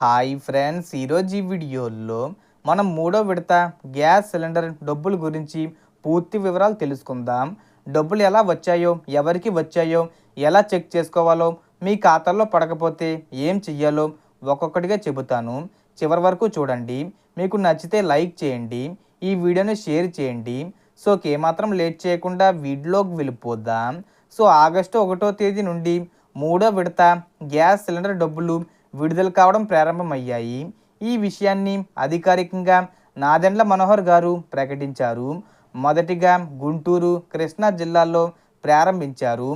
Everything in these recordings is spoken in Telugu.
హాయ్ ఫ్రెండ్స్ ఈరోజు ఈ వీడియోలో మనం మూడో విడత గ్యాస్ సిలిండర్ డబ్బుల గురించి పూర్తి వివరాలు తెలుసుకుందాం. డబ్బులు ఎలా వచ్చాయో ఎవరికి వచ్చాయో ఎలా చెక్ చేసుకోవాలో మీ ఖాతాల్లో పడకపోతే ఏం చెయ్యాలో ఒక్కొక్కటిగా చెబుతాను. చివరి వరకు చూడండి. మీకు నచ్చితే లైక్ చేయండి. ఈ వీడియోని షేర్ చేయండి. సో ఏమాత్రం లేట్ చేయకుండా వీడియోకి వెళ్ళిపోదాం. సో ఆగస్టు ఒకటో తేదీ నుండి మూడో విడత గ్యాస్ సిలిండర్ డబ్బులు విడుదల కావడం ప్రారంభమయ్యాయి. ఈ విషయాన్ని అధికారికంగా నాదెండ్ల మనోహర్ గారు ప్రకటించారు. మొదటిగా గుంటూరు కృష్ణా జిల్లాల్లో ప్రారంభించారు.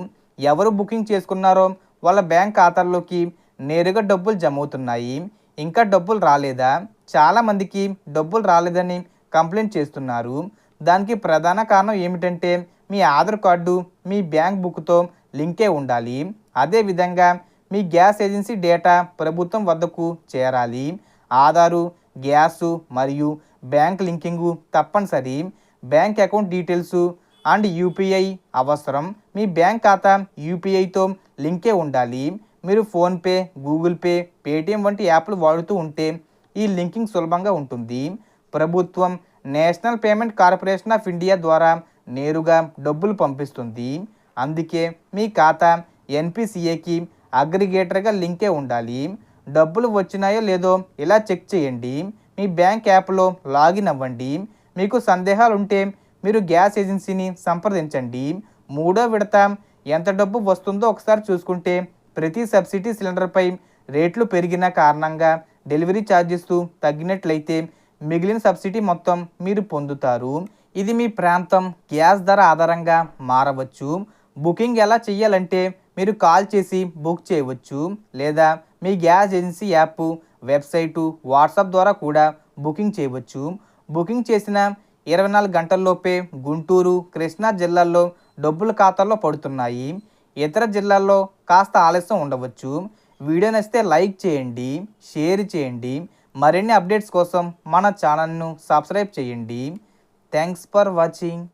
ఎవరు బుకింగ్ చేసుకున్నారో వాళ్ళ బ్యాంక్ ఖాతాల్లోకి నేరుగా డబ్బులు జమ అవుతున్నాయి ఇంకా డబ్బులు రాలేదా? చాలామందికి డబ్బులు రాలేదని కంప్లైంట్ చేస్తున్నారు. దానికి ప్రధాన కారణం ఏమిటంటే మీ ఆధార్ కార్డు మీ బ్యాంక్ బుక్తో లింకే ఉండాలి. అదేవిధంగా మీ గ్యాస్ ఏజెన్సీ డేటా ప్రభుత్వం వద్దకు చేరాలి. ఆధారు గ్యాసు మరియు బ్యాంక్ లింకింగు తప్పనిసరి. Bank account details and UPI అవసరం. మీ బ్యాంక్ ఖాతా యూపీఐతో లింకే ఉండాలి. మీరు ఫోన్పే గూగుల్ పే పేటిఎం వంటి యాప్లు వాడుతూ ఉంటే ఈ లింకింగ్ సులభంగా ఉంటుంది. ప్రభుత్వం National Payment Corporation of India ద్వారా నేరుగా డబ్బులు పంపిస్తుంది. అందుకే మీ ఖాతా ఎన్పిసిఏకి అగ్రిగేటర్గా లింకే ఉండాలి. డబ్బులు వచ్చినాయో లేదో ఇలా చెక్ చేయండి. మీ బ్యాంక్ యాప్లో లాగిన్ అవ్వండి. మీకు సందేహాలు ఉంటే మీరు గ్యాస్ ఏజెన్సీని సంప్రదించండి. మూడో విడత ఎంత డబ్బు వస్తుందో ఒకసారి చూసుకుంటే ప్రతి సబ్సిడీ సిలిండర్పై రేట్లు పెరిగిన కారణంగా డెలివరీ ఛార్జెస్ తగ్గినట్లయితే మిగిలిన సబ్సిడీ మొత్తం మీరు పొందుతారు. ఇది మీ ప్రాంతం గ్యాస్ ధర ఆధారంగా మారవచ్చు. బుకింగ్ ఎలా చేయాలంటే మీరు కాల్ చేసి బుక్ చేయవచ్చు లేదా మీ gas agency app website WhatsApp ద్వారా కూడా బుకింగ్ చేయవచ్చు. బుకింగ్ చేసిన ఇరవై నాలుగు గంటల్లోపే గుంటూరు కృష్ణా జిల్లాల్లో డబ్బులు ఖాతాల్లో పడుతున్నాయి. ఇతర జిల్లాల్లో కాస్త ఆలస్యం ఉండవచ్చు. వీడియో నచ్చితే లైక్ చేయండి షేర్ చేయండి. మరిన్ని అప్డేట్స్ కోసం మన ఛానల్ను సబ్స్క్రైబ్ చేయండి. Thanks for watching.